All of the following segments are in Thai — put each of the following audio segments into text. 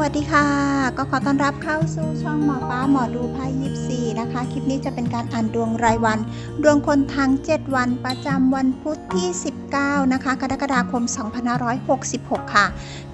วัสดีค่ะ ก็ขอต้อนรับเข้าสู่ช่องหมอป้าหมอดูไพ่ยิปซีนะคะ คลิปนี้จะเป็นการอ่านดวงรายวัน ดวงคนทั้ง 7 วันประจำวันพุธที่9 นะคะ กรกฎาคม 2566 ค่ะ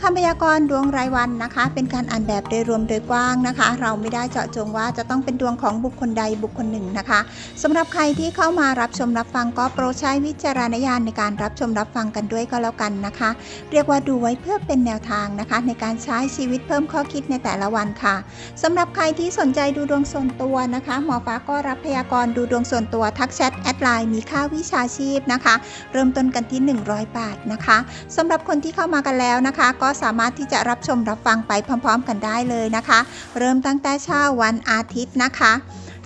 คำพยากรณ์ดวงรายวันนะคะ เป็นการอ่านแบบโดยรวมโดยกว้างนะคะ เราไม่ได้เจาะจงว่าจะต้องเป็นดวงของบุคคลใดบุคคลหนึ่งนะคะสำหรับใครที่เข้ามารับชมรับฟังก็โปรดใช้วิจารณญาณในการรับชมรับฟังกันด้วยก็แล้วกันนะคะ เรียกว่าดูไว้เพื่อเป็นแนวทางนะคะ ในการใช้ชีวิตเพิ่มข้อคิดในแต่ละวันค่ะสำหรับใครที่สนใจดูดวงส่วนตัวนะคะหมอฟ้าก็รับพยากรณ์ดูดวงส่วนตัวทักแชทแอดไลน์มีค่าวิชาชีพนะคะ เริ่มต้นกันที่ 100 บาทนะคะสำหรับคนที่เข้ามากันแล้วนะคะ ก็สามารถที่จะรับชมรับฟังไปพร้อม ๆ กันได้เลยนะคะ เริ่มตั้งแต่เช้าวันอาทิตย์นะคะ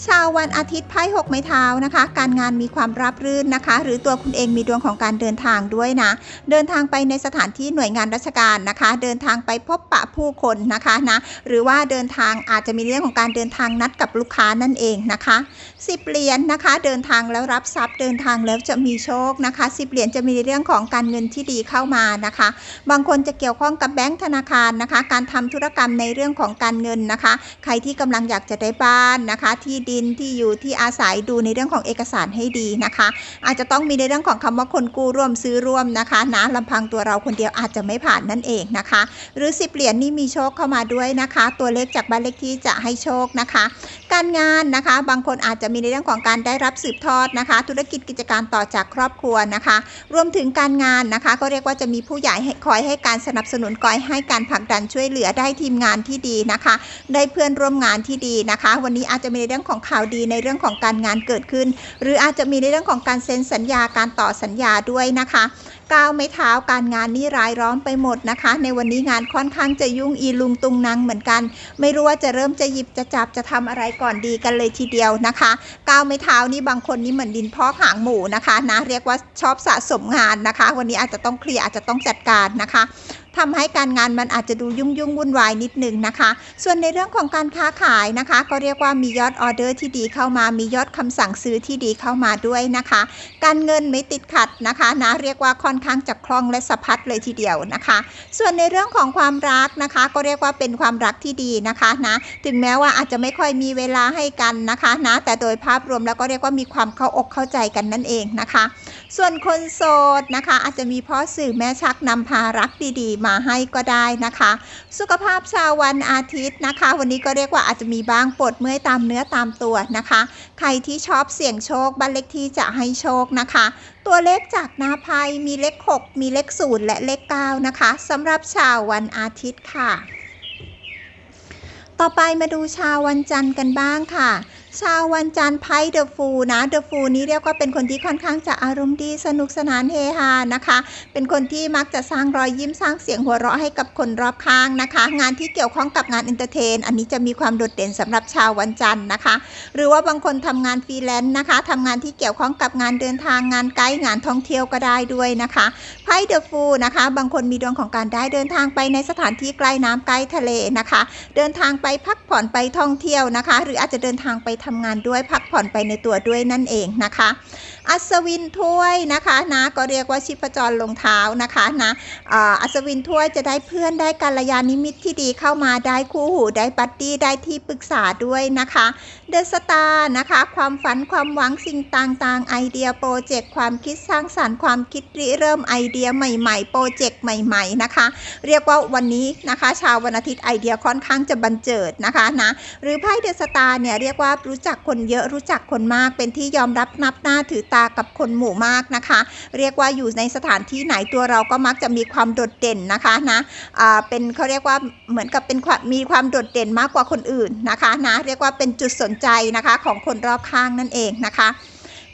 ชาววันอาทิตย์ไพ่หกไม้เท้านะคะ การงานมีความราบรื่นนะคะ หรือตัวคุณเองมีดวงของการเดินทางด้วยนะ เดินทางไปในสถานที่หน่วยงานราชการนะคะ เดินทางไปพบปะผู้คนนะคะนะหรือว่าเดินทางอาจจะมีเรื่องของการเดินทางนัดกับลูกค้านั่นเองนะคะสิบเหรียญนะคะ เดินทางแล้วรับทรัพย์เดินทางแล้วจะมีโชคนะคะสิบเหรียญจะมีเรื่องของการเงินที่ดีเข้ามานะคะ บางคนจะเกี่ยวข้องกับแบงก์ธนาคารนะคะ การทำธุรกรรมในเรื่องของการเงินนะคะ ใครที่กำลังอยากจะได้บ้านนะคะ ที่ดินที่อยู่ที่อาศัยดูในเรื่องของเอกสารให้ดีนะคะ อาจจะต้องมีในเรื่องของคำว่าคนกู้ร่วมซื้อร่วมนะคะนะลำพังตัวเราคนเดียวอาจจะไม่ผ่านนั่นเองนะคะ หรือ10เหรียญนี่มีโชคเข้ามาด้วยนะคะ ตัวเลขจากบ้านเลขที่จะให้โชคนะคะ การงานนะคะบางคนอาจจะมีในเรื่องของการได้รับสืบทอดนะคะ ธุรกิจกิจการต่อจากครอบครัวนะคะ รวมถึงการงานนะคะ ก็เรียกว่าจะมีผู้ใหญ่คอยให้การสนับสนุนคอยให้การผลักดันช่วยเหลือได้ทีมงานที่ดีนะคะ ได้เพื่อนร่วมงานที่ดีนะคะ วันนี้อาจจะมีในเรื่องของข่าวดีในเรื่องของการงานเกิดขึ้น หรืออาจจะมีในเรื่องของการเซ็นสัญญาการต่อสัญญาด้วยนะคะก้าวไม่เท้าการงานนี่รายล้อมไปหมดนะคะ ในวันนี้งานค่อนข้างจะยุ่งอีลุงตุงนางเหมือนกัน ไม่รู้ว่าจะเริ่มจะหยิบจะจับจะทำอะไรก่อนดีกันเลยทีเดียวนะคะก้าวไม่เท้านี่บางคนนี่เหมือนดินพอกหางหมูนะคะนะเรียกว่าชอบสะสมงานนะคะ วันนี้อาจจะต้องเคลียร์อาจจะต้องจัดการนะคะ ทำให้การงานมันอาจจะดูยุ่งยุ่งวุ่นวายนิดนึงนะคะ ส่วนในเรื่องของการค้าขายนะคะ ก็เรียกว่ามียอดออเดอร์ที่ดีเข้ามา มียอดคำสั่งซื้อที่ดีเข้ามาด้วยนะคะ การเงินไม่ติดขัดนะคะนะเรียกว่าค่อนข้างจะคล่องและสะพัดเลยทีเดียวนะคะ ส่วนในเรื่องของความรักนะคะ ก็เรียกว่าเป็นความรักที่ดีนะคะนะถึงแม้ว่าอาจจะไม่ค่อยมีเวลาให้กันนะคะนะแต่โดยภาพรวมแล้วก็เรียกว่ามีความเข้าอกเข้าใจกันนั่นเองนะคะ ส่วนคนโสดนะคะ อาจจะมีพ่อสื่อแม่ชักนำพารักดีๆ มาให้ก็ได้นะคะ สุขภาพชาววันอาทิตย์นะคะ วันนี้ก็เรียกว่าอาจจะมีบ้างปวดเมื่อยตามเนื้อตามตัวนะคะ ใครที่ชอบเสี่ยงโชคบ้านเลขที่จะให้โชคนะคะ ตัวเลขจากหน้าไพ่มีเลข 6 มีเลข0และเลข 9 นะคะสำหรับชาววันอาทิตย์ค่ะ ต่อไปมาดูชาววันจันทร์กันบ้างค่ะ ชาววันจันทร์ไพ่เดอะฟูนะเดอะฟูนี้เรียกว่าเป็นคนที่ค่อนข้างจะอารมณ์ดีสนุกสนานเฮฮานะคะ เป็นคนที่มักจะสร้างรอยยิ้มสร้างเสียงหัวเราะให้กับคนรอบข้างนะคะ งานที่เกี่ยวข้องกับงานเอนเตอร์เทน อันนี้จะมีความโดดเด่นสำหรับชาววันจันทร์นะคะ หรือว่าบางคนทำงานฟรีแลนซ์นะคะทำงานที่เกี่ยวข้องกับงานเดินทางงานไกด์งานท่องเที่ยวก็ได้ด้วยนะคะไพ่เดอะฟูนะคะ บางคนมีดวงของการได้เดินทางไปในสถานที่ใกล้น้ำใกล้ทะเลนะคะ เดินทางไปพักผ่อนไปท่องเที่ยวนะคะ หรืออาจจะเดินทางไปทำงานด้วยพักผ่อนไปในตัวด้วยนั่นเองนะคะ อัศวินถ้วยนะคะนะก็เรียกว่าชิพจรลงเท้านะคะนะอัศวินถ้วยจะได้เพื่อนได้กัลยาณมิตรที่ดีเข้ามาได้คู่หูได้บัดดี้ได้ที่ปรึกษาด้วยนะคะ เดอะสตาร์นะคะ ความฝันความหวังสิ่งต่างๆ ไอเดียโปรเจกต์ความคิดสร้างสรรค์ความคิดริเริ่มไอเดียใหม่ๆ โปรเจกต์ใหม่ ๆนะคะ เรียกว่าวันนี้นะคะ ชาววันอาทิตย์ไอเดียค่อนข้างจะบันเจิดนะคะนะหรือไพ่เดอะสตาร์เนี่ยเรียกว่ารู้จักคนเยอะรู้จักคนมากเป็นที่ยอมรับนับหน้าถือตากับคนหมู่มากนะคะ เรียกว่าอยู่ในสถานที่ไหนตัวเราก็มักจะมีความโดดเด่นนะคะนะอ่าเป็นเขาเรียกว่าเหมือนกับเป็นมมีความโดดเด่นมากกว่าคนอื่นนะคะนะเรียกว่าเป็นจุดสนใจนะคะของคนรอบข้างนั่นเองนะคะ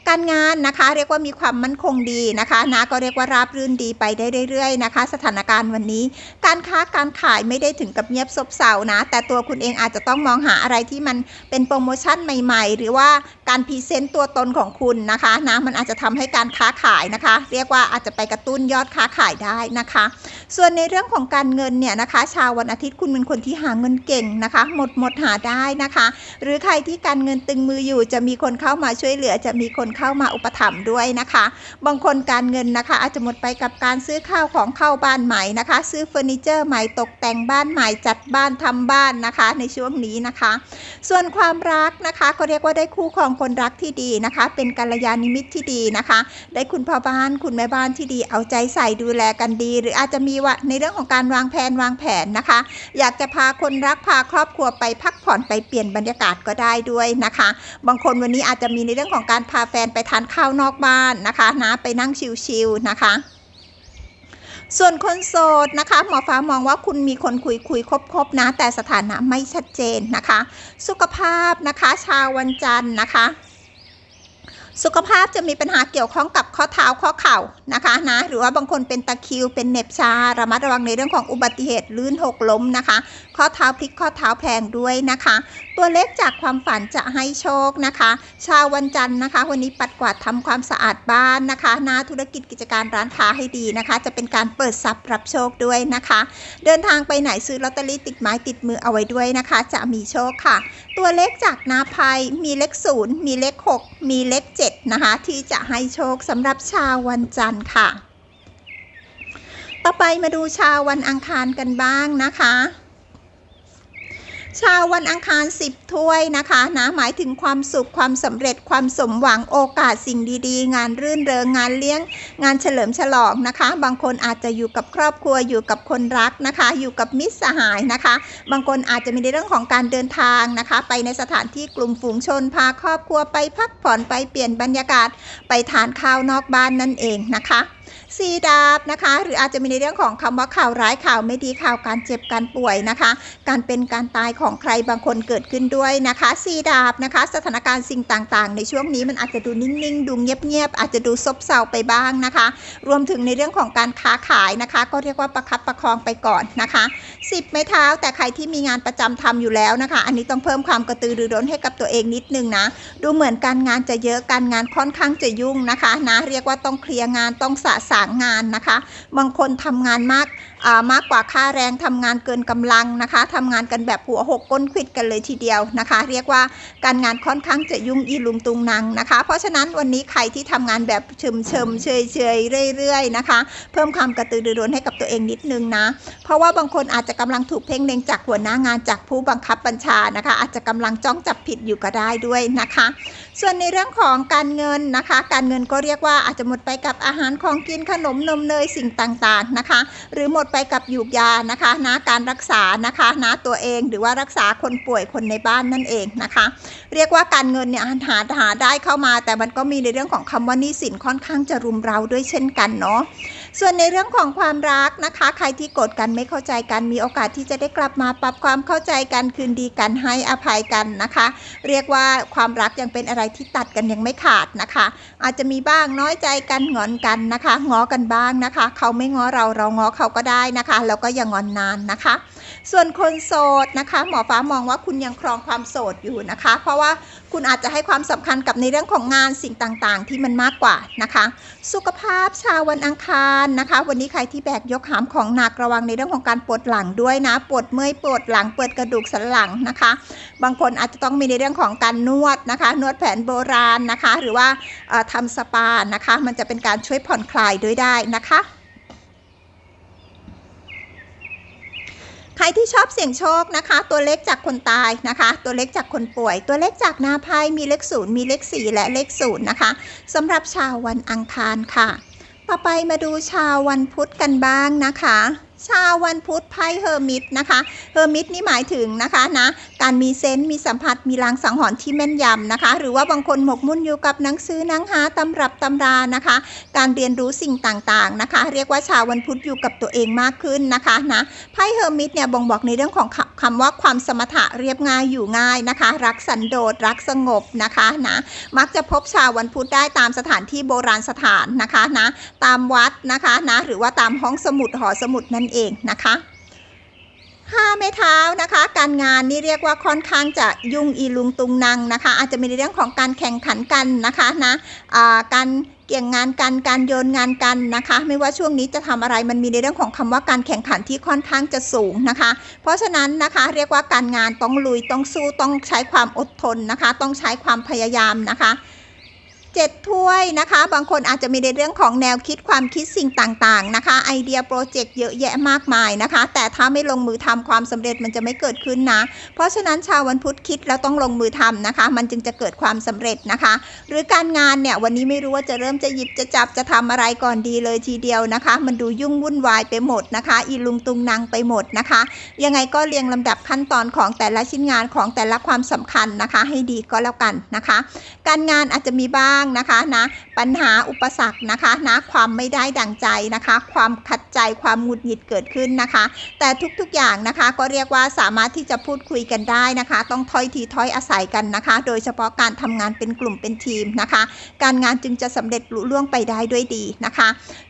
การงานนะคะเรียกว่ามีความมั่นคงดีนะคะนะก็เรียกว่าราบรื่นดีไปได้เรื่อยๆนะคะ สถานการณ์วันนี้ การค้าการขายไม่ได้ถึงกับเงียบซบเซานะ แต่ตัวคุณเองอาจจะต้องมองหาอะไรที่มันเป็นโปรโมชั่นใหม่ๆ หรือว่าการพรีเซนต์ตัวตนของคุณนะคะนะมันอาจจะทำให้การค้าขายนะคะ เรียกว่าอาจจะไปกระตุ้นยอดค้าขายได้นะคะ ส่วนในเรื่องของการเงินเนี่ยนะคะ ชาววันอาทิตย์คุณเป็นคนที่หาเงินเก่งนะคะ หมดหมดหาได้นะคะ หรือใครที่การเงินตึงมืออยู่จะมีคนเข้ามาช่วยเหลือจะมีคนเข้ามาอุปถัมภ์ด้วยนะคะ บางคนการเงินนะคะ อาจจะหมดไปกับการซื้อข้าวของเข้าบ้านใหม่นะคะ ซื้อเฟอร์นิเจอร์ใหม่ตกแต่งบ้านใหม่จัดบ้านทำบ้านนะคะ ในช่วงนี้นะคะ ส่วนความรักนะคะก็เรียกว่าได้คู่ครองคนรักที่ดีนะคะ เป็นกัลยาณมิตรที่ดีนะคะ ได้คุณพ่อบ้านคุณแม่บ้านที่ดีเอาใจใส่ดูแลกันดี หรืออาจจะมีว่าในเรื่องของการวางแผนวางแผนนะคะ อยากจะพาคนรักพาครอบครัวไปพักผ่อนไปเปลี่ยนบรรยากาศก็ได้ด้วยนะคะ บางคนวันนี้อาจจะมีในเรื่องของการพาแฟนไปทานข้าวนอกบ้านนะคะนะไปนั่งชิลๆนะคะ ส่วนคนโสดนะคะหมอฟ้ามองว่าคุณมีคนคุยคุยคบคบๆนะ แต่สถานะไม่ชัดเจนนะคะ สุขภาพนะคะชาววันจันทร์นะคะสุขภาพจะมีปัญหาเกี่ยวข้องกับข้อเท้าข้อเข่านะคะนะหรือว่าบางคนเป็นตะคริวเป็นเหน็บชาระมัดระวังในเรื่องของอุบัติเหตุลื่นหกล้มนะคะข้อเท้าพลิกข้อเท้าแพลงด้วยนะคะ ตัวเลขจากความฝันจะให้โชคนะคะ ชาววันจันทร์นะคะ วันนี้ปัดกวาดทำความสะอาดบ้านนะคะหนาธุรกิจกิจการร้านค้าให้ดีนะคะ จะเป็นการเปิดทรัพย์รับโชคด้วยนะคะ เดินทางไปไหนซื้อลอตเตอรี่ติดไม้ติดมือเอาไว้ด้วยนะคะ จะมีโชคค่ะ ตัวเลขจากนาภัยมีเลขศูนย์มีเลข 6 มีเลข 7 นะคะ ที่จะให้โชคสำหรับชาววันจันทร์ค่ะ ต่อไปมาดูชาววันอังคารกันบ้างนะคะ ชาววันอังคาร 10 ถ้วยนะคะนะหมายถึงความสุขความสำเร็จความสมหวังโอกาสสิ่งดีๆ งานรื่นเริงงานเลี้ยง งานเฉลิมฉลองนะคะ บางคนอาจจะอยู่กับครอบครัวอยู่กับคนรักนะคะ อยู่กับมิตรสหายนะคะ บางคนอาจจะมีในเรื่องของการเดินทางนะคะ ไปในสถานที่กลุ่มฝูงชนพาครอบครัวไปพักผ่อนไปเปลี่ยนบรรยากาศ ไปทานข้าวนอกบ้านนั่นเองนะคะ สีดาบนะคะ หรืออาจจะมีในเรื่องของคำว่าข่าวร้ายข่าวไม่ดีข่าวการเจ็บการป่วยนะคะ การเป็นการตายของใครบางคนเกิดขึ้นด้วยนะคะสีดาบนะคะ สถานการณ์สิ่งต่างๆ ในช่วงนี้มันอาจจะดูนิ่งๆ ดูเงียบๆอาจจะดูซบเซาไปบ้างนะคะ รวมถึงในเรื่องของการค้าขายนะคะ ก็เรียกว่าประคับประคองไปก่อนนะคะสิบไม้เท้า แต่ใครที่มีงานประจำทำอยู่แล้วนะคะ อันนี้ต้องเพิ่มความกระตือรือร้นให้กับตัวเองนิดนึงนะดูเหมือนการงานจะเยอะการงานค่อนข้างจะยุ่งนะคะนะเรียกว่าต้องเคลียร์งานต้องสะสางงานนะคะ บางคนทำงานมากมากกว่าค่าแรงทำงานเกินกำลังนะคะทำงานกันแบบหัวหกก้นควิดกันเลยทีเดียวนะคะ เรียกว่าการงานค่อนข้างจะยุ่งอีลุงตุงนังนะคะ เพราะฉะนั้นวันนี้ใครที่ทำงานแบบเฉมเฉมเฉยเฉยเรื่อยๆนะคะ เพิ่มความกระตือรือร้นให้กับตัวเองนิดนึงนะ เพราะว่าบางคนอาจจะกำลังถูกเพ่งเล็งจากหัวหน้างานจากผู้บังคับบัญชานะคะ อาจจะกำลังจ้องจับผิดอยู่ก็ได้ด้วยนะคะส่วนในเรื่องของการเงินนะคะ การเงินก็เรียกว่าอาจจะหมดไปกับอาหารของกินขนมนมเนยสิ่งต่างๆนะคะ หรือหมดไปกับยูกยานะคะนะการรักษานะคะนะตัวเองหรือว่ารักษาคนป่วยคนในบ้านนั่นเองนะคะ เรียกว่าการเงินเนี่ยหาหาได้เข้ามา แต่มันก็มีในเรื่องของคำว่านี้สินค่อนข้างจะรุมเราด้วยเช่นกันเนาะ ส่วนในเรื่องของความรักนะคะ ใครที่โกรธกันไม่เข้าใจกันมีโอกาสที่จะได้กลับมาปรับความเข้าใจกันคืนดีกันให้อภัยกันนะคะ เรียกว่าความรักยังเป็นอะไรที่ตัดกันยังไม่ขาดนะคะ อาจจะมีบ้างน้อยใจกันงอนกันนะคะง้อกันบ้างนะคะ เขาไม่ง้อเราเราง้อเขาก็ได้นะคะแล้วก็อย่างอนนานนะคะ ส่วนคนโสดนะคะ หมอฟ้ามองว่าคุณยังครองความโสดอยู่นะคะ เพราะว่า คุณอาจจะให้ความสำคัญกับในเรื่องของงานสิ่งต่างๆ ที่มันมากกว่านะคะ สุขภาพชาววันอังคารนะคะ วันนี้ใครที่แบกยกหามของหนักระวังในเรื่องของการปวดหลังด้วยนะ ปวดเมื่อยปวดหลังปวดกระดูกสันหลังนะคะ บางคนอาจจะต้องมีในเรื่องของการนวดนะคะ นวดแผนโบราณนะคะ หรือว่าเอ่อทำสปานะคะ มันจะเป็นการช่วยผ่อนคลายด้วยได้นะคะ ใครที่ชอบเสี่ยงโชคนะคะ ตัวเลขจากคนตายนะคะ ตัวเลขจากคนป่วย ตัวเลขจากนาไพ่มีเลขศูนย์มีเลขสี่และเลขศูนย์นะคะสำหรับชาววันอังคารค่ะ ต่อไปมาดูชาววันพุธกันบ้างนะคะชาววันพุธไพ่เฮอร์มิตนะคะ เฮอร์มิตนี่หมายถึงนะคะนะ การมีเซนส์มีสัมผัสมีลางสังหรณ์ที่แม่นยำนะคะ หรือว่าบางคนหมกมุ่นอยู่กับหนังสือหนังหาตำรับตำรานะคะ การเรียนรู้สิ่งต่างๆนะคะ เรียกว่าชาววันพุธอยู่กับตัวเองมากขึ้นนะคะนะไพ่เฮอร์มิตเนี่ยบ่งบอกในเรื่องของคำคำว่าความสมถะเรียบง่ายอยู่ง่ายนะคะ รักสันโดษรักสงบนะคะนะมักจะพบชาววันพุธได้ตามสถานที่โบราณสถานนะคะนะตามวัดนะคะนะหรือว่าตามห้องสมุดหอสมุดนั่นเองนะคะ ห้าไม้เท้านะคะ การงานนี่เรียกว่าค่อนข้างจะยุ่งอีลุงตุงนังนะคะ อาจจะมีในเรื่องของการแข่งขันกันนะคะนะการเกี่ยงงานกันการโยนงานกันนะคะ ไม่ว่าช่วงนี้จะทำอะไรมันมีในเรื่องของคำว่าการแข่งขันที่ค่อนข้างจะสูงนะคะ เพราะฉะนั้นนะคะเรียกว่าการงานต้องลุยต้องสู้ต้องใช้ความอดทนนะคะ ต้องใช้ความพยายามนะคะ เจ็ดถ้วยนะคะ บางคนอาจจะมีในเรื่องของแนวคิดความคิดสิ่งต่างๆนะคะ ไอเดียโปรเจกต์เยอะแยะมากมายนะคะ แต่ถ้าไม่ลงมือทำความสำเร็จมันจะไม่เกิดขึ้นนะ เพราะฉะนั้นชาววันพุธคิดแล้วต้องลงมือทำนะคะ มันจึงจะเกิดความสำเร็จนะคะ หรือการงานเนี่ยวันนี้ไม่รู้ว่าจะเริ่มจะหยิบจะจับจะทำอะไรก่อนดีเลยทีเดียวนะคะ มันดูยุ่งวุ่นวายไปหมดนะคะ อีลุงตุงนางไปหมดนะคะ ยังไงก็เรียงลำดับขั้นตอนของแต่ละชิ้นงานของแต่ละความสำคัญนะคะ ให้ดีก็แล้วกันนะคะ การงานอาจจะมีบ้างนะคะนะปัญหาอุปสรรคนะคะนะความไม่ได้ดังใจนะคะ ความขัดใจความหงุดหงิดเกิดขึ้นนะคะ แต่ทุกๆอย่างนะคะก็เรียกว่าสามารถที่จะพูดคุยกันได้นะคะ ต้องถ้อยทีถ้อยอาศัยกันนะคะ โดยเฉพาะการทำงานเป็นกลุ่มเป็นทีมนะคะ การงานจึงจะสำเร็จลุล่วงไปได้ด้วยดีนะคะ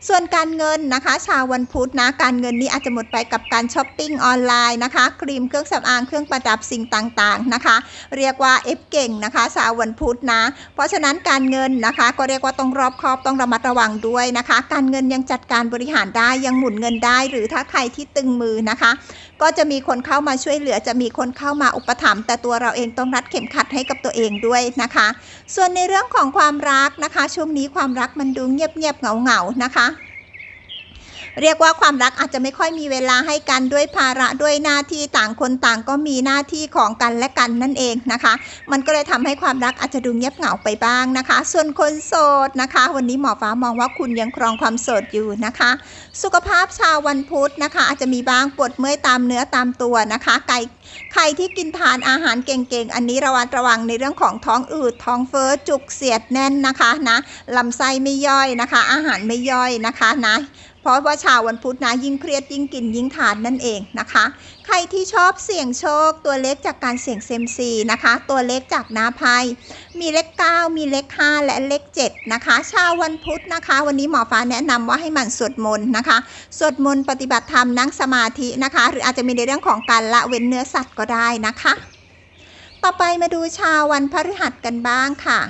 ส่วนการเงินนะคะ ชาววันพุธนะการเงินนี้อาจจะหมดไปกับการช้อปปิ้งออนไลน์นะคะครีมเครื่องสำอางเครื่องประดับสิ่งต่างๆนะคะ เรียกว่าเอฟเก่งนะคะ ชาววันพุธนะ เพราะฉะนั้นการเงินนะคะ ก็เรียกว่าต้องรอบคอบต้องระมัดระวังด้วยนะคะ การเงินยังจัดการบริหารได้ยังหมุนเงินได้ หรือถ้าใครที่ตึงมือนะคะ ก็จะมีคนเข้ามาช่วยเหลือจะมีคนเข้ามาอุปถัมภ์แต่ตัวเราเองต้องรัดเข็มขัดให้กับตัวเองด้วยนะคะ ส่วนในเรื่องของความรักนะคะ ช่วงนี้ความรักมันดูเงียบๆเหงาๆนะคะ เรียกว่าความรักอาจจะไม่ค่อยมีเวลาให้กันด้วยภาระด้วยหน้าที่ต่างคนต่างก็มีหน้าที่ของกันและกันนั่นเองนะคะ มันก็เลยทำให้ความรักอาจจะดูเงียบเหงาไปบ้างนะคะ ส่วนคนโสดนะคะ วันนี้หมอฟ้ามองว่าคุณยังครองความโสดอยู่นะคะ สุขภาพชาววันพุธนะคะ อาจจะมีบ้างปวดเมื่อยตามเนื้อตามตัวนะคะไก ใครที่กินทานอาหารเก่งๆ อันนี้ระวังระวังในเรื่องของท้องอืดท้องเฟ้อจุกเสียดแน่นนะคะนะลำไส้ไม่ย่อยนะคะ อาหารไม่ย่อยนะคะนะเพราะว่าชาววันพุธนะยิ่งเครียดยิ่งกินยิ่งทานนั่นเองนะคะ ใครที่ชอบเสี่ยงโชค ตัวเลขจากการเสี่ยงเซมซีนะคะ ตัวเลขจากนาไพ่มีเลข 9 มีเลข 5 และเลข 7 นะคะ ชาววันพุธนะคะ วันนี้หมอฟ้าแนะนำว่าให้หมั่นสวดมนต์นะคะ สวดมนต์ปฏิบัติธรรมนั่งสมาธินะคะ หรืออาจจะมีในเรื่องของการละเว้นเนื้อสัตว์ก็ได้นะคะ ต่อไปมาดูชาววันพฤหัสกันบ้างค่ะ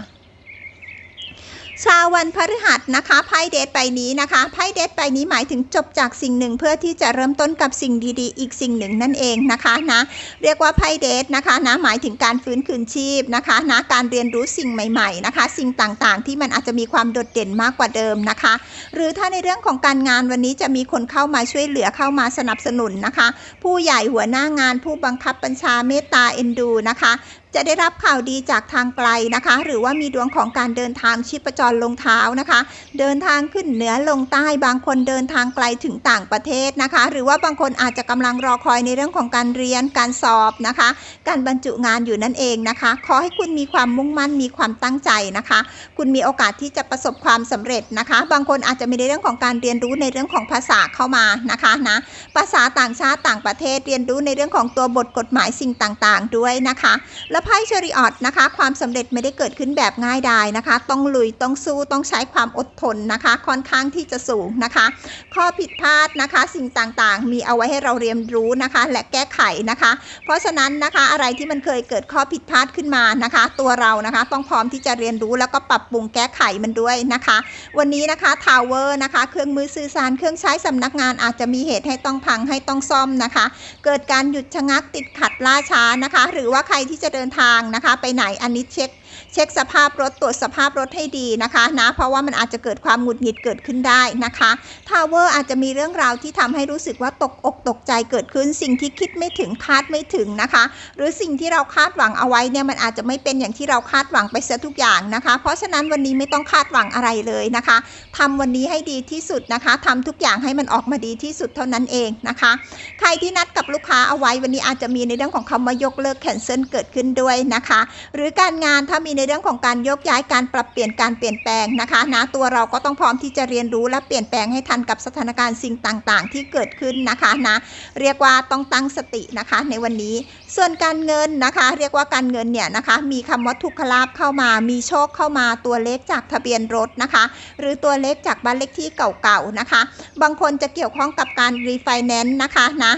ชาววันพฤหัสนะคะไพ่เดทใบนี้นะคะไพ่เดทใบนี้หมายถึงจบจากสิ่งหนึ่งเพื่อที่จะเริ่มต้นกับสิ่งดีๆ อีกสิ่งหนึ่งนั่นเองนะคะนะเรียกว่าไพ่เดทนะคะนะหมายถึงการฟื้นคืนชีพนะคะนะการเรียนรู้สิ่งใหม่ๆนะคะ สิ่งต่างๆ ที่มันอาจจะมีความโดดเด่นมากกว่าเดิมนะคะ หรือถ้าในเรื่องของการงานวันนี้จะมีคนเข้ามาช่วยเหลือเข้ามาสนับสนุนนะคะ ผู้ใหญ่หัวหน้างานผู้บังคับบัญชาเมตตาเอ็นดูนะคะ จะได้รับข่าวดีจากทางไกลนะคะ หรือว่ามีดวงของการเดินทางชีพจรลงเท้านะคะ เดินทางขึ้นเหนือลงใต้บางคนเดินทางไกลถึงต่างประเทศนะคะ หรือว่าบางคนอาจจะกำลังรอคอยในเรื่องของการเรียนการสอบนะคะ การบรรจุงานอยู่นั่นเองนะคะ ขอให้คุณมีความมุ่งมั่นมีความตั้งใจนะคะ คุณมีโอกาสที่จะประสบความสำเร็จนะคะ บางคนอาจจะมีในเรื่องของการเรียนรู้ในเรื่องของภาษาเข้ามานะคะนะภาษาต่างชาติต่างประเทศเรียนรู้ในเรื่องของตัวบทกฎหมายสิ่งต่างๆ ด้วยนะคะ และไพ่เชอริออตนะคะ ความสำเร็จไม่ได้เกิดขึ้นแบบง่ายดายนะคะ ต้องลุยต้องสู้ต้องใช้ความอดทนนะคะ ค่อนข้างที่จะสูงนะคะ ข้อผิดพลาดนะคะ สิ่งต่างๆ มีเอาไว้ให้เราเรียนรู้นะคะ และแก้ไขนะคะ เพราะฉะนั้นนะคะอะไรที่มันเคยเกิดข้อผิดพลาดขึ้นมานะคะ ตัวเรานะคะต้องพร้อมที่จะเรียนรู้แล้วก็ปรับปรุงแก้ไขมันด้วยนะคะ วันนี้นะคะทาวเวอร์นะคะ เครื่องมือสื่อสารเครื่องใช้สำนักงานอาจจะมีเหตุให้ต้องพังให้ต้องซ่อมนะคะ เกิดการหยุดชะงักติดขัดล่าช้านะคะ หรือว่าใครที่จะเดินทางนะคะ ไปไหนอันนี้เช็คเช็คสภาพรถตรวจสภาพรถให้ดีนะคะนะเพราะว่ามันอาจจะเกิดความหงุดหงิดเกิดขึ้นได้นะคะทาวเวอร์อาจจะมีเรื่องราวที่ทำให้รู้สึกว่าตกอกตกใจเกิดขึ้น สิ่งที่คิดไม่ถึงคาดไม่ถึงนะคะ หรือสิ่งที่เราคาดหวังเอาไว้เนี่ยมันอาจจะไม่เป็นอย่างที่เราคาดหวังไปเสียทุกอย่างนะคะ เพราะฉะนั้นวันนี้ไม่ต้องคาดหวังอะไรเลยนะคะทำวันนี้ให้ดีที่สุดนะคะทำทุกอย่างให้มันออกมาดีที่สุดเท่านั้นเองนะคะ ใครที่นัดกับลูกค้าเอาไว้วันนี้อาจจะมีในเรื่องของคำว่ายกเลิกแคนเซิลเกิดขึ้นด้วยนะคะ หรือการงานถ้ามีในเรื่องของการยกย้ายการปรับเปลี่ยนการเปลี่ยนแปลงนะคะนะตัวเราก็ต้องพร้อมที่จะเรียนรู้และเปลี่ยนแปลงให้ทันกับสถานการณ์สิ่งต่างๆ ที่เกิดขึ้นนะคะนะเรียกว่าต้องตั้งสตินะคะในวันนี้ ส่วนการเงินนะคะ เรียกว่าการเงินเนี่ยนะคะมีคำว่าทุกขลาภเข้ามามีโชคเข้ามาตัวเลขจากทะเบียนรถนะคะ หรือตัวเลขจากบ้านเลขที่เก่าๆนะคะ บางคนจะเกี่ยวข้องกับการรีไฟแนนซ์นะคะนะ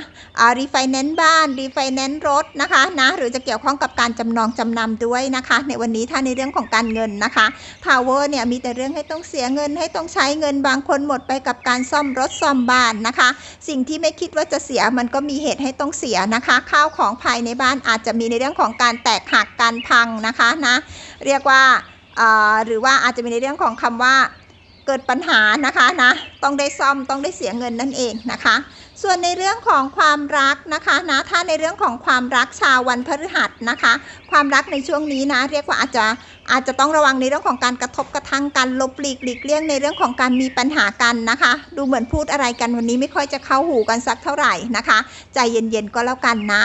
รีไฟแนนซ์บ้านรีไฟแนนซ์รถนะคะนะหรือจะเกี่ยวข้องกับการจำนองจำนำด้วยนะคะ ในวันนี้ถ้าในเรื่องของการเงินนะคะทาวเวอร์เนี่ยมีแต่เรื่องให้ต้องเสียเงินให้ต้องใช้เงินบางคนหมดไปกับการซ่อมรถซ่อมบ้านนะคะ สิ่งที่ไม่คิดว่าจะเสียมันก็มีเหตุให้ต้องเสียนะคะ ข้าวของภายในบ้านอาจจะมีในเรื่องของการแตกหักการพังนะคะนะเรียกว่าเอ่อหรือว่าอาจจะมีในเรื่องของคำว่าเกิดปัญหานะคะนะต้องได้ซ่อมต้องได้เสียเงินนั่นเองนะคะ ส่วนในเรื่องของความรักนะคะนะถ้าในเรื่องของความรักชาววันพฤหัสนะคะ ความรักในช่วงนี้นะ เรียกว่าอาจจะ อาจจะต้องระวังในเรื่องของการกระทบกระทั่งกันลบหลีกหลีกเลี่ยงในเรื่องของการมีปัญหากันนะคะ ดูเหมือนพูดอะไรกันวันนี้ไม่ค่อยจะเข้าหูกันสักเท่าไหร่นะคะ ใจเย็นๆก็แล้วกันนะ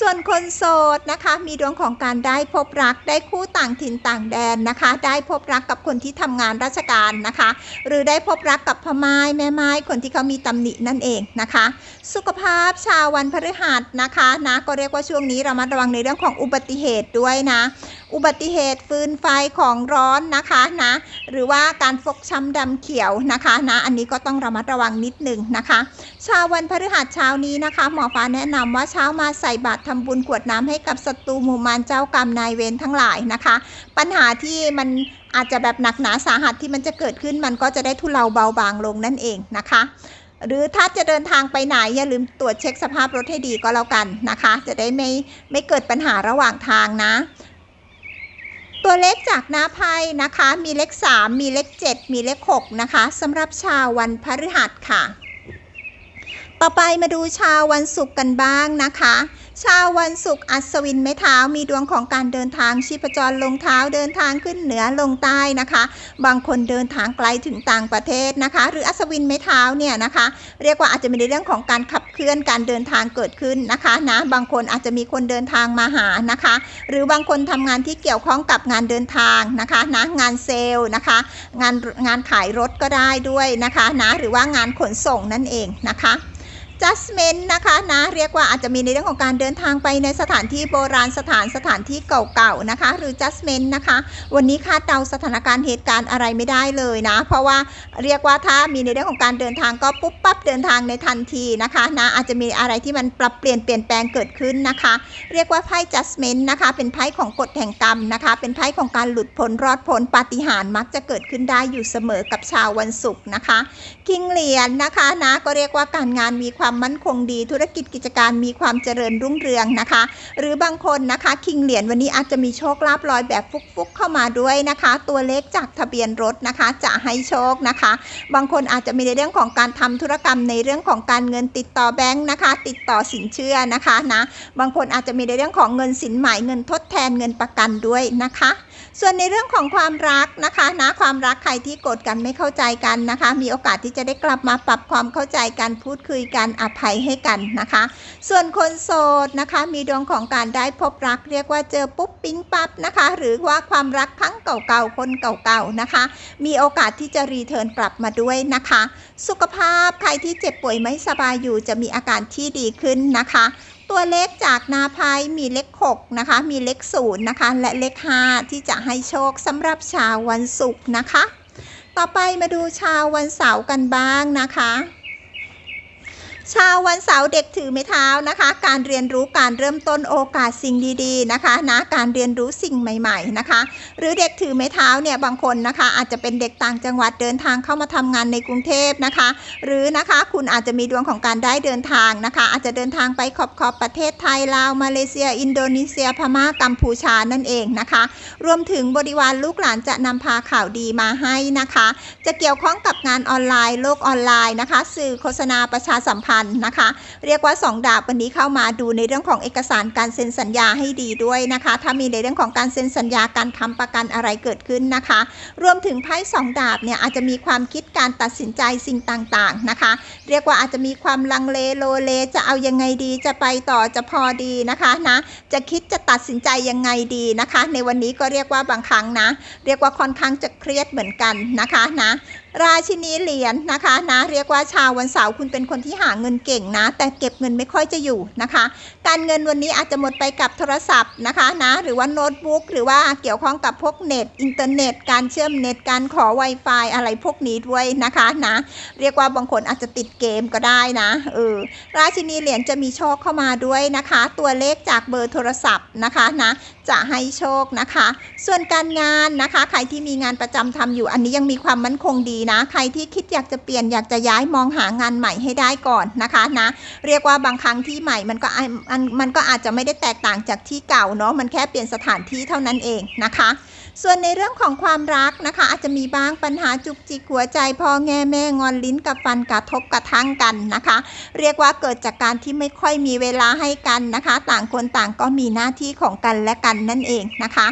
ส่วนคนโสดนะคะ มีดวงของการได้พบรักได้คู่ต่างถิ่นต่างแดนนะคะ ได้พบรักกับคนที่ทำงานราชการนะคะ หรือได้พบรักกับพ่อไม้แม่ไม้คนที่เขามีตำหนินั่นเองนะคะ สุขภาพชาววันพฤหัสนะคะนะก็เรียกว่าช่วงนี้เรามาระวังในเรื่องของอุบัติเหตุด้วยนะ อุบัติเหตุฟืนไฟของร้อนนะคะนะหรือว่าการฟกช้ำดำเขียวนะคะนะอันนี้ก็ต้องระมัดระวังนิดหนึ่งนะคะชาววันพฤหัสเช้านี้นะคะหมอฟ้าแนะนำว่าเช้ามาใส่บาตรทำบุญกวดน้ำให้กับศัตรูหมู่มารเจ้ากรรมนายเวรทั้งหลายนะคะ ปัญหาที่มันอาจจะแบบหนักหนาสาหัสที่มันจะเกิดขึ้นมันก็จะได้ทุเลาเบาบางลงนั่นเองนะคะหรือถ้าจะเดินทางไปไหนอย่าลืมตรวจเช็คสภาพรถให้ดีก็แล้วกันนะคะ จะได้ไม่ไม่เกิดปัญหาระหว่างทางนะ ตัวเลขจากหน้าไพ่นะคะ มีเลข 3 มีเลข 7 มีเลข 6 นะคะสำหรับชาววันพฤหัสค่ะ ต่อไปมาดูชาววันศุกร์กันบ้างนะคะ ชาววันศุกร์อัศวินไม้เท้ามีดวงของการเดินทางชีพจรลงเท้าเดินทางขึ้นเหนือลงใต้นะคะ บางคนเดินทางไกลถึงต่างประเทศนะคะ หรืออัศวินไม้เท้าเนี่ยนะคะ เรียกว่าอาจจะมีในเรื่องของการขับเคลื่อนการเดินทางเกิดขึ้นนะคะนะบางคนอาจจะมีคนเดินทางมาหานะคะ หรือบางคนทำงานที่เกี่ยวข้องกับงานเดินทางนะคะนะงานเซลล์นะคะงานงานขายรถก็ได้ด้วยนะคะนะหรือว่างานขนส่งนั่นเองนะคะ adjustment นะคะนะเรียกว่าอาจจะมีในเรื่องของการเดินทางไปในสถานที่โบราณสถานสถานที่เก่าๆนะคะ หรือ adjustment นะคะ วันนี้คาดเดาสถานการณ์เหตุการณ์อะไรไม่ได้เลยนะ เพราะว่าเรียกว่าถ้ามีในเรื่องของการเดินทางก็ปุ๊บปั๊บเดินทางในทันทีนะคะนะอาจจะมีอะไรที่มันปรับเปลี่ยนเปลี่ยนแปลงเกิดขึ้นนะคะ เรียกว่าไพ่ adjustment นะคะ เป็นไพ่ของกฎแห่งกรรมนะคะ เป็นไพ่ของการหลุดพ้นรอดพ้นปาฏิหาริย์มักจะเกิดขึ้นได้อยู่เสมอกับชาววันศุกร์นะคะ คิงเหรียญนะคะนะก็เรียกว่าการงานมีความมั่นคงดี ธุรกิจกิจการมีความเจริญรุ่งเรืองนะคะ หรือบางคนนะคะคิงเหรียญวันนี้อาจจะมีโชคลาภลอยแบบฟุกๆเข้ามาด้วยนะคะ ตัวเลขจากทะเบียนรถนะคะ จะให้โชคนะคะ บางคนอาจจะมีในเรื่องของการทำธุรกรรมในเรื่องของการเงินติดต่อแบงค์นะคะ ติดต่อสินเชื่อนะคะนะบางคนอาจจะมีในเรื่องของเงินสินหมายเงินทดแทนเงินประกันด้วยนะคะ ส่วนในเรื่องของความรักนะคะนะความรักใครที่โกรธกันไม่เข้าใจกันนะคะ มีโอกาสที่จะได้กลับมาปรับความเข้าใจกันพูดคุยกันอภัยให้กันนะคะ ส่วนคนโสดนะคะ มีดวงของการได้พบรัก เรียกว่าเจอปุ๊บปิ๊งปั๊บนะคะ หรือว่าความรักครั้งเก่าๆคนเก่าๆนะคะ มีโอกาสที่จะรีเทิร์นกลับมาด้วยนะคะ สุขภาพใครที่เจ็บป่วยไม่สบายอยู่จะมีอาการที่ดีขึ้นนะคะ ตัวเลขจากนาพายมีเลข6นะคะ มีเลข0นะคะ และเลข5ที่จะให้โชคสำหรับชาววันศุกร์นะคะ ต่อไปมาดูชาววันเสาร์กันบ้างนะคะชาววันเสาร์เด็กถือไม้เท้านะคะ การเรียนรู้การเริ่มต้นโอกาสสิ่งดีๆนะคะนะการเรียนรู้สิ่งใหม่ ๆนะคะ หรือเด็ก ถือไม้เท้าเนี่ยบางคนนะคะ อาจจะเป็นเด็กต่างจังหวัดเดินทางเข้ามาทำงานในกรุงเทพนะคะ หรือนะคะคุณอาจจะมีดวงของการได้เดินทางนะคะ อาจจะเดินทางไปขอบขอบประเทศไทยลาวมาเลเซีย อินโดนีเซียพม่ากัมพูชานั่นเองนะคะ รวมถึงบริวารลูกหลานจะนำพาข่าวดีมาให้นะคะ จะเกี่ยวข้องกับงานออนไลน์โลกออนไลน์นะคะ สื่อโฆษณาประชาสัมพันธ์นะคะ เรียกว่า 2 ดาบวันนี้เข้ามาดูในเรื่องของเอกสารการเซ็นสัญญาให้ดีด้วยนะคะ ถ้ามีในเรื่องของการเซ็นสัญญาการค้ำประกันอะไรเกิดขึ้นนะคะ รวมถึงไพ่สองดาบเนี่ยอาจจะมีความคิดการตัดสินใจสิ่งต่างๆนะคะ เรียกว่าอาจจะมีความลังเลโลเลจะเอายังไงดีจะไปต่อจะพอดีนะคะนะจะคิดจะตัดสินใจยังไงดีนะคะ ในวันนี้ก็เรียกว่าบางครั้งนะ เรียกว่าค่อนข้างจะเครียดเหมือนกันนะคะนะราชินีเหรียญนะคะนะเรียกว่าชาววันเสาร์คุณเป็นคนที่หาเงินเก่งนะ แต่เก็บเงินไม่ค่อยจะอยู่นะคะ การเงินวันนี้อาจจะหมดไปกับโทรศัพท์นะคะนะหรือว่าโน้ตบุ๊กหรือว่าเกี่ยวข้องกับพวกเน็ตอินเทอร์เน็ต การเชื่อมเน็ตการขอ Wi-Fi อะไรพวกนี้ด้วยนะคะนะเรียกว่าบางคนอาจจะติดเกมก็ได้นะเออราชินีเหรียญจะมีโชคเข้ามาด้วยนะคะ ตัวเลขจากเบอร์โทรศัพท์นะคะนะ จะให้โชคนะคะ ส่วนการงานนะคะ ใครที่มีงานประจำทำอยู่อันนี้ยังมีความมั่นคงดีนะ ใครที่คิดอยากจะเปลี่ยนอยากจะย้ายมองหางานใหม่ให้ได้ก่อนนะคะนะ เรียกว่าบางครั้งที่ใหม่มันก็มันก็อาจจะไม่ได้แตกต่างจากที่เก่าเนาะมันแค่เปลี่ยนสถานที่เท่านั้นเองนะคะ ส่วนในเรื่องของความรักนะคะ อาจจะมีบ้างปัญหาจุกจิกหัวใจพ่อแง่แม่งอนลิ้นกับฟันกระทบกระทั่งกันนะคะ เรียกว่าเกิดจากการที่ไม่ค่อยมีเวลาให้กันนะคะ ต่างคนต่างก็มีหน้าที่ของกันและกันนั่นเองนะคะ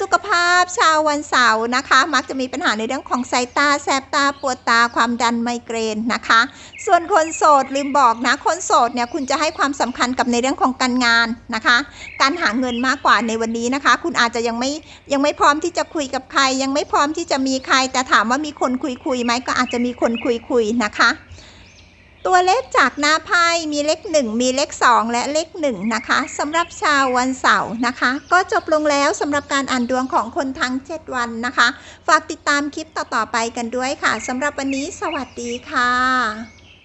สุขภาพชาววันเสาร์นะคะ มักจะมีปัญหาในเรื่องของสายตาแสบตาปวดตาความดันไมเกรนนะคะ ส่วนคนโสดลืมบอกนะ คนโสดเนี่ยคุณจะให้ความสำคัญกับในเรื่องของการงานนะคะ การหาเงินมากกว่าในวันนี้นะคะ คุณอาจจะยังไม่ยังไม่พร้อมที่จะคุยกับใคร ยังไม่พร้อมที่จะมีใคร แต่ถามว่ามีคนคุยคุยไหมก็อาจจะมีคนคุยคุยนะคะ ตัวเลขจากหน้าไพ่มีเลข 1 มีเลข 2 และเลข 1 นะคะสำหรับชาววันเสาร์นะคะ ก็จบลงแล้วสำหรับการอ่านดวงของคนทั้ง 7 วันนะคะ ฝากติดตามคลิปต่อ ๆ ไปกันด้วยค่ะสำหรับวันนี้สวัสดีค่ะ